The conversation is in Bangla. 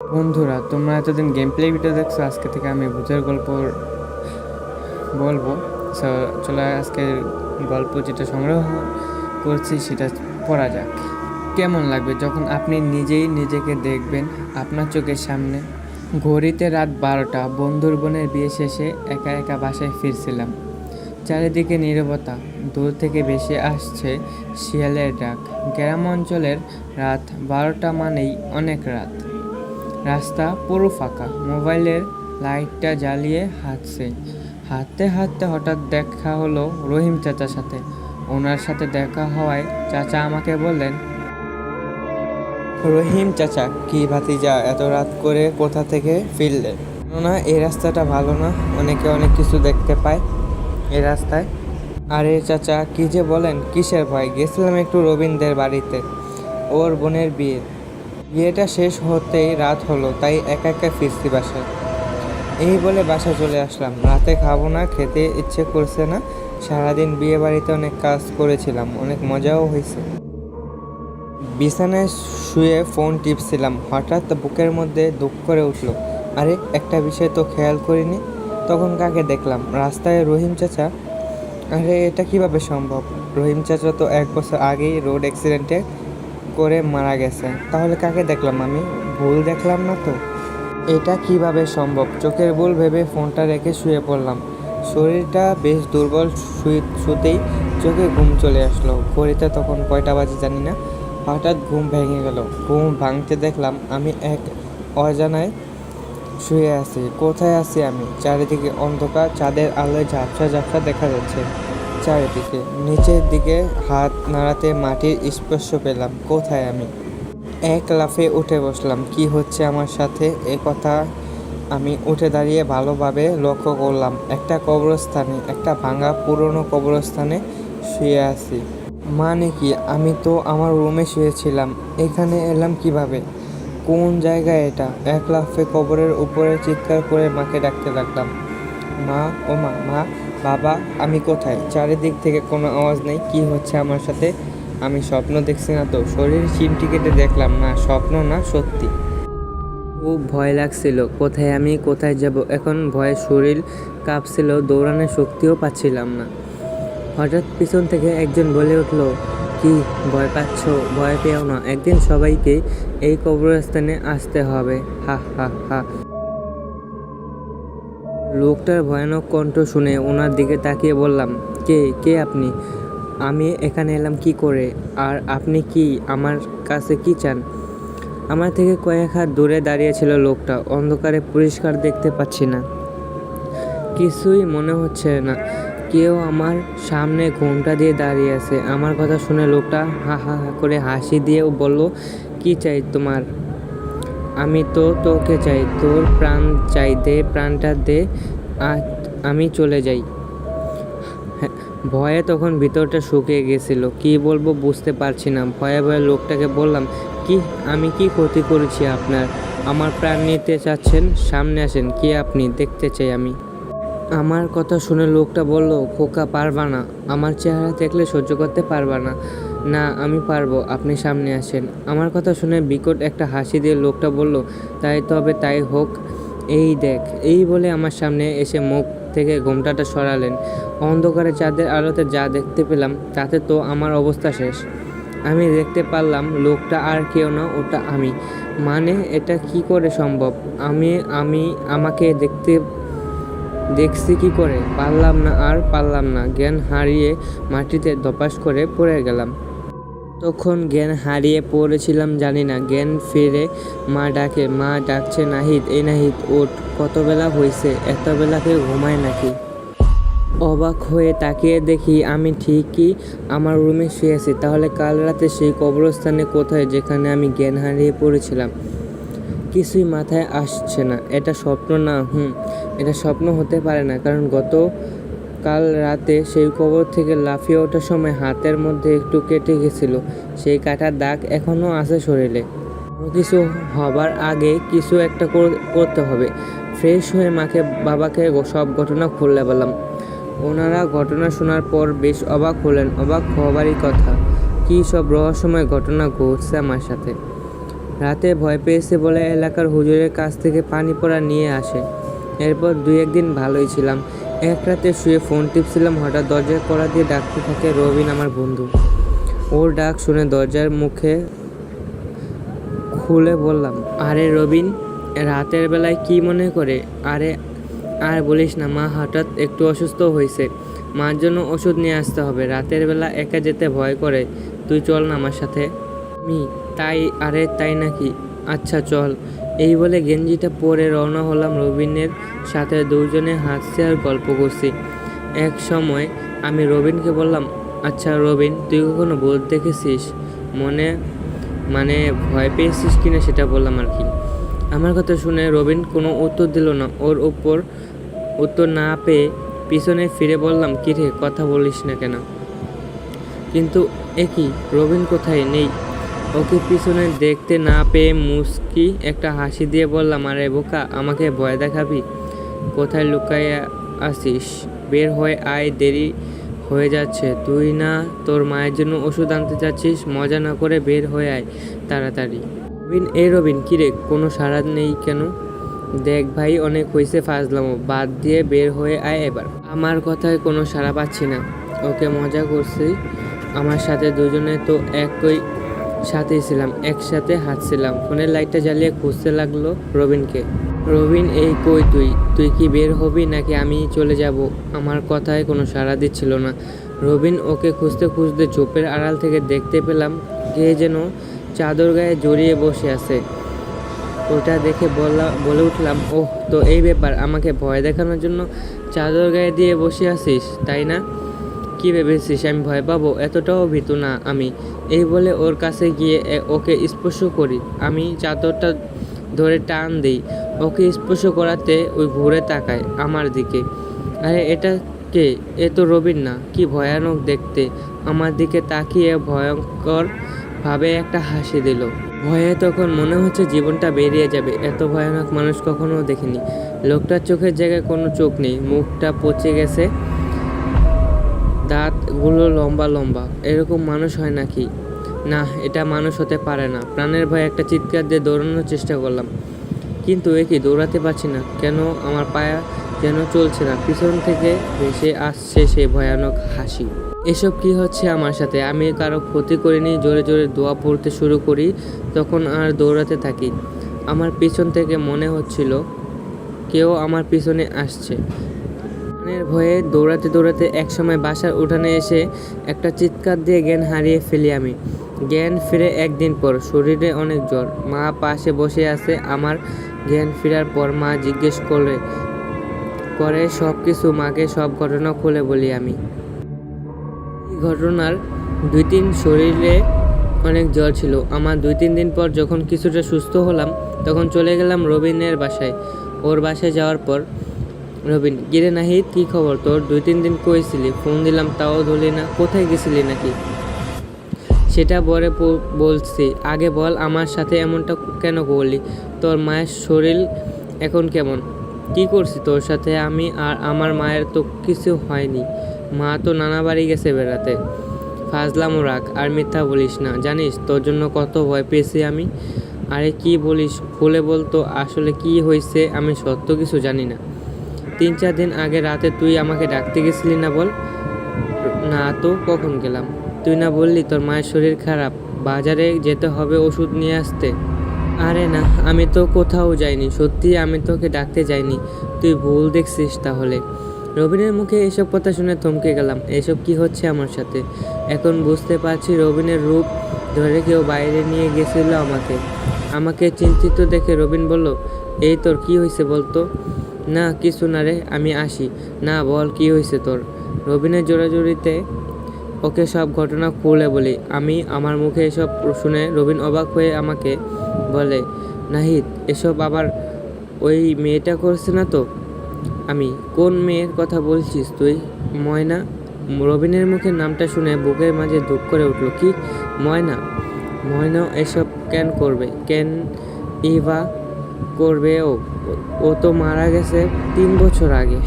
বন্ধুরা, তোমরা এতদিন গেম প্লে ভিডিও দেখছ, আজকে থেকে আমি ভূতের গল্প বলব। চলো আজকে গল্প যেটা সংগ্রহ করছি, সেটা পড়া যাক। কেমন লাগবে? যখন আপনি নিজেই নিজেকে দেখবেন, আপনার চোখের সামনে। ঘড়িতে রাত বারোটা, বন্ধুর বোনের বিয়ে শেষে একা একা বাসায় ফিরছিলাম। চারিদিকে নীরবতা, দূর থেকে ভেসে আসছে শিয়ালের ডাক। গ্রাম অঞ্চলের রাত বারোটা মানেই অনেক রাত। রাস্তা পুরো ফাঁকা। মোবাইলের লাইটটা জ্বালিয়ে হাঁটছে। হাঁটতে হাঁটতে হঠাৎ দেখা হলো রহিম চাচার সাথে। ওনার সাথে দেখা হওয়ায় চাচা আমাকে বললেন, রহিম চাচা, কি ভাতিজা, এত রাত করে কোথা থেকে ফিরলে? না এই রাস্তাটা ভালো না। অনেকে অনেক কিছু দেখতে পায় এই রাস্তায়। আরে চাচা, কি যে বলেন, কিসের ভয়? গেছিলাম একটু রবীন্দ্রের বাড়িতে। ওর বোনের বিয়ে। বিয়েটা শেষ হতেই রাত হলো, তাই একা একা ফিরছি বাসায়। এই বলে বাসা চলে আসলাম। রাতে খাব না, খেতে ইচ্ছে করছে না। সারাদিন বিয়ে বাড়িতে অনেক কাজ করেছিলাম, অনেক মজাও হয়েছে। বিছানায় শুয়ে ফোন টিপছিলাম, হঠাৎ বুকের মধ্যে দুঃখ করে উঠল। আরে, একটা বিষয় তো খেয়াল করিনি। তখন কাকে দেখলাম? রাস্তায় রহিম চাচা। আরে, এটা কীভাবে সম্ভব? রহিম চাচা তো এক বছর আগেই রোড অ্যাক্সিডেন্টে করে মারা গেছে। তাহলে কাকে দেখলাম আমি? ভুল দেখলাম না তো? এটা কীভাবে সম্ভব? চোখের ভুল ভেবে ফোনটা রেখে শুয়ে পড়লাম। শরীরটা বেশ দুর্বল শুতেই চোখে ঘুম চলে আসলো। ঘড়িতে তখন কয়টা বাজে জানি না। হঠাৎ ঘুম ভেঙে গেল। ঘুম ভাঙতে দেখলাম আমি এক অজানায় শুয়ে আছি। কোথায় আছি আমি? চারিদিকে অন্ধকার, চাঁদের আলোয় ঝাপসা ঝাপসা দেখা যাচ্ছে। চারিদিকে। নিচের দিকে হাত নাড়াতে মাটির স্পর্শ পেলাম। কোথায় আমি? এক লাফে উঠে বসলাম। কি হচ্ছে আমার সাথে? এ কথা আমি উঠে দাঁড়িয়ে ভালোভাবে লক্ষ্য করলাম। একটা কবরস্থানে, একটা ভাঙা পুরনো কবরস্থানে শুয়ে আছি। মানে কি? আমি তো আমার রুমে শুয়েছিলাম। এখানে এলাম কীভাবে? কোন জায়গায় এটা? এক লাফে কবরের উপরে চিৎকার করে মাকে ডাকতে লাগলাম। মা, ও মা মা বাবা, আমি কোথায়? চারিদিক থেকে কোনো আওয়াজ নেই, কি হচ্ছে আমার সাথে? আমি স্বপ্ন দেখছি না তো। শরীর চিমটি কেটে দেখলাম, না, স্বপ্ন না, সত্যি। খুব ভয় লাগছিল, কোথায় আমি, কোথায় যাব? এখন ভয়ে শরীর কাঁপছিল, দৌড়ানোর শক্তিও পাচ্ছিলাম না। হঠাৎ পিছন থেকে একজন বলে উঠল, কি, ভয় পাচ্ছ? ভয় পেও না। একদিন সবাইকে এই কবরস্থানে আসতে হবে। হা হা হা। লোকটার ভয়ানক কণ্ঠ শুনে ওনার দিকে তাকিয়ে বললাম, কে কে আপনি? আমি এখানে এলাম কি করে? আর আপনি কি আমার কাছে কি চান? আমার থেকে কয়েক হাত দূরে দাঁড়িয়েছিল লোকটা, অন্ধকারে পরিষ্কার দেখতে পাচ্ছি না। কিছুই মনে হচ্ছে না। কেউ আমার সামনে ঘোমটা দিয়ে দাঁড়িয়ে আছে। আমার কথা শুনে লোকটা হা হা হা করে হাসি দিয়ে বলল, কি চাই তোমার? আমি তো তোকে চাই তোর প্রাণ চাই দে প্রাণটা দে আমি চলে যাই। হ্যাঁ, ভয়ে তখন ভিতরটা শুকিয়ে গেছিল। কি বলব বুঝতে পারছি না। ভয়ে ভয়ে লোকটাকে বললাম কি আমি কি ক্ষতি করেছি আপনার? আমার প্রাণ নিতে চাচ্ছেন সামনে আসেন কে আপনি? দেখতে চাই আমি। আমার কথা শুনে লোকটা বলল খোকা পারবা না। আমার চেহারা দেখলে সহ্য করতে পারবা না। না, আমি পারব, আপনি সামনে আসেন। আমার কথা শুনে বিকট একটা হাসি দিয়ে লোকটা বলল, তাই তবে তাই হোক, এই দেখ। এই বলে আমার সামনে এসে মুখ থেকে ঘোমটাটা সরালেন। অন্ধকারে চাঁদের আলোতে যা দেখতে পেলাম, তাতে তো আমার অবস্থা শেষ। আমি দেখতে পারলাম, লোকটা আর কেউ না, ওটা আমি। মানে এটা কি করে সম্ভব? আমি আমি, আমাকে দেখতে, দেখছি কি করে? পারলাম না, আর পারলাম না। জ্ঞান হারিয়ে মাটিতে ধপাস করে পড়ে গেলাম। তখন জ্ঞান হারিয়ে পড়েছিলাম, জানি না। জ্ঞান ফিরে মা ডাকে, মা ডাকছে নাহিদ এই নাহিদ, ওঠ কত বেলা হয়েছে এত বেলা কেউ ঘুমায় নাকি? অবাক হয়ে তাকিয়ে দেখি আমি ঠিকই আমার রুমে শুয়ে আছি। তাহলে কাল রাতে সেই কবরস্থানে কোথায় যেখানে আমি জ্ঞান হারিয়ে পড়েছিলাম? কিছুই মাথায় আসছে না। এটা স্বপ্ন না, হুম, এটা স্বপ্ন হতে পারে না, কারণ গত কাল রাতে সেই কবর থেকে লাফিয়ে ওঠার সময় হাতের মধ্যে একটু কেটে গেছিল। সেই কাটার দাগ এখনও আছে শরীরে। কোনো কিছু হবার আগে কিছু একটা করতে হবে। ফ্রেশ হয়ে মাকে, বাবাকে সব ঘটনা খুললে বললাম। ওনারা ঘটনা শোনার পর বেশ অবাক হলেন। অবাক হবারই কথা। কী সব রহস্যময় ঘটনা ঘটছে আমার সাথে। রাতে ভয় পেয়েছে বলে এলাকার হুজুরের কাছ থেকে পানি পড়া নিয়ে আসে। এরপর দুই একদিন ভালোই ছিলাম। এক রাতে শুয়ে ফোন টিপছিলাম, হঠাৎ দরজায় কড়া দিয়ে ডাকতে থাকে রবিন আমার বন্ধু। ওর ডাক শুনে দরজার মুখে খুলে বললাম, আরে রবিন, রাতের বেলায় কি মনে করে? আরে, আর বলিস না, মা হঠাৎ একটু অসুস্থ হয়েছে মার জন্য ওষুধ নিয়ে আসতে হবে। রাতের বেলা একা যেতে ভয় করে। তুই চল না আমার সাথে। আমি, তাই, আরে তাই নাকি? আচ্ছা চল। এই বলে গেঞ্জিটা পরে রওনা হলাম রবিনের সাথে দুজনে হাসছে আর গল্প করছি। এক সময় আমি রবিনকে বললাম আচ্ছা রবিন, তুই কখনো ভূত দেখেছিস? মনে মানে ভয় পেয়েছিস কিনা সেটা বললাম আর কি। আমার কথা শুনে রবিন কোনো উত্তর দিল না। ওর উপর উত্তর না পেয়ে পিছনে ফিরে বললাম, কিরে, কথা বলিস না কেন? কিন্তু একই রবিন কোথায়? নেই। ওকে পিছনে দেখতে না পেয়ে মুস্কি একটা হাসি দিয়ে বললাম, আরে বোকা, আমাকে ভয় দেখাবি? কোথায় লুকাইয়া আসিস বের হয়ে আয়, দেরি হয়ে যাচ্ছে। তুই না তোর মায়ের জন্য ওষুধ আনতে যাচ্ছিস, মজা না করে বের হয়ে আয় তাড়াতাড়ি। রবিন, এ রবিন কিরে কোনো সাড়া নেই কেন? দেখ ভাই, অনেক হয়েছে ফাজলামো, বাদ দিয়ে বের হয়ে আয় এবার। আমার কথায় কোনো সাড়া পাচ্ছি না। ওকে মজা করছি। আমার সাথে দুজনে তো একই সাথেই ছিলাম, একসাথে হাঁটছিলাম। ফোনের লাইটটা জ্বালিয়ে খুঁজতে লাগল রবিনকে। রবিন, এই কই তুই? তুই কি বের হবি নাকি আমি চলে যাব? আমার কথায় কোনো সাড়া দিচ্ছিল না। রবিন ওকে খুঁজতে খুঁজতে চোপের আড়াল থেকে দেখতে পেলাম কে যেন চাদর গায়ে জড়িয়ে বসে আছে। ওটা দেখে বলা বলে উঠলাম, ওহ, তো এই ব্যাপার, আমাকে ভয় দেখানোর জন্য চাদর গায়ে দিয়ে বসে আছিস, তাই না? কি ভেবেছিস? আমি ভয় পাবো? এতটাও ভীতু না আমি। এই বলে ওর কাছে গিয়ে ওকে স্পর্শ করি। আমি চাদরটা ধরে টান দিই। ওকে স্পর্শ করাতে ওই ঘুরে তাকায় আমার দিকে। আরে, এটা কে? এ তো রবিন না। কি ভয়ানক দেখতে। আমার দিকে তাকিয়ে ভয়ঙ্কর ভাবে একটা হাসি দিল। ভয়ে তখন মনে হচ্ছে জীবনটা বেরিয়ে যাবে। এত ভয়ানক মানুষ কখনো দেখিনি। লোকটার চোখের জায়গায় কোনো চোখ নেই। মুখটা পচে গেছে। দাঁতগুলো লম্বা লম্বা। এরকম মানুষ হয় নাকি? না, এটা মানুষ হতে পারে না। প্রাণের ভয়ে একটা চিৎকার দিয়ে দৌড়ানোর চেষ্টা করলাম। কিন্তু এ কি, দৌড়াতে পারছি না। কেন আমার পায়া যেন চলছে না? পিছন থেকে ভেসে আসছে সেই ভয়ানক হাসি। এসব কি হচ্ছে আমার সাথে? আমি কারও ক্ষতি করিনি, জোরে জোরে দোয়া পড়তে শুরু করি, তখন আর দৌড়াতে থাকি। আমার পিছন থেকে মনে হচ্ছিল, কেউ আমার পিছনে আসছে। প্রাণের ভয়ে দৌড়াতে দৌড়াতে একসময় বাসার উঠানে এসে একটা চিৎকার দিয়ে জ্ঞান হারিয়ে ফেলি আমি। জ্ঞান ফিরে একদিন পর, শরীরে অনেক জ্বর। মা পাশে বসে আছে, আমার জ্ঞান ফেরার পর মা জিজ্ঞেস করে করে সব কিছু মাকে সব ঘটনা খুলে বলি আমি। এই ঘটনার দুই তিন শরীরে অনেক জ্বর ছিল। আমার দুই তিন দিন পর যখন কিছুটা সুস্থ হলাম, তখন চলে গেলাম রবিনের বাসায়। ওর বাসায় যাওয়ার পর রবিন, গিরে নাহিদ, কি খবর? তোর দুই তিন দিন কইছিলি, ফোন দিলাম, তাও ধরলি না, কোথায় গেছিলি নাকি? সেটা পরে বলছি। আগে বল, আমার সাথে এমনটা কেন করলি? তোর মায়ের শরীর এখন কেমন? কি করছি তোর সাথে? আমি আর আমার মায়ের তো কিছু হয়নি। মা তো নানা বাড়ি গেছে বেড়াতে। ফাজলামও রাখ, আর মিথ্যা বলিস না। জানিস, তোর জন্য কত ভয় পেয়েছি আমি। আরে কি বলিস? খুলে বলতো আসলে কি হয়েছে আমি সত্য কিছু জানি না। তিন চার দিন আগে রাতে তুই আমাকে ডাকতে গেছিলি না বল? না তো কখন গেলাম? তুই না বললি তোর মায়ের শরীর খারাপ, বাজারে যেতে হবে ওষুধ নিয়ে আসতে। আরে না, আমি তো কোথাও যাইনি, সত্যি আমি তোকে ডাকতে যাইনি। তুই ভুল দেখছিস তাহলে। রবিনের মুখে এসব কথা শুনে থমকে গেলাম। এসব কি হচ্ছে আমার সাথে? এখন বুঝতে পারছি রবিনের রূপ ধরে কেউ বাইরে নিয়ে গেছিল আমাকে। আমাকে চিন্তিত দেখে রবিন বলল, এই তোর কি হয়েছে বলতো? না, কিছু না রে, আমি আসি। না বল, কি হয়েছে তোর? রবিনের জোরাজুরিতে ওকে সব ঘটনা খুলে বলি। আমি আমার মুখে এসব শুনে রবিন অবাক হয়ে আমাকে বলে, নাহিদ, এসব আবার ওই মেয়েটা করছে না তো? আমি, কোন মেয়ের কথা বলছিস তুই? ময়না রবিনের মুখে নামটা শুনে বুকের মাঝে দুঃখ করে উঠল, কি ময়না? ময়না এসব কেন করবে? কেন ইভা করবে ও ও তো মারা গেছে তিন বছর আগে।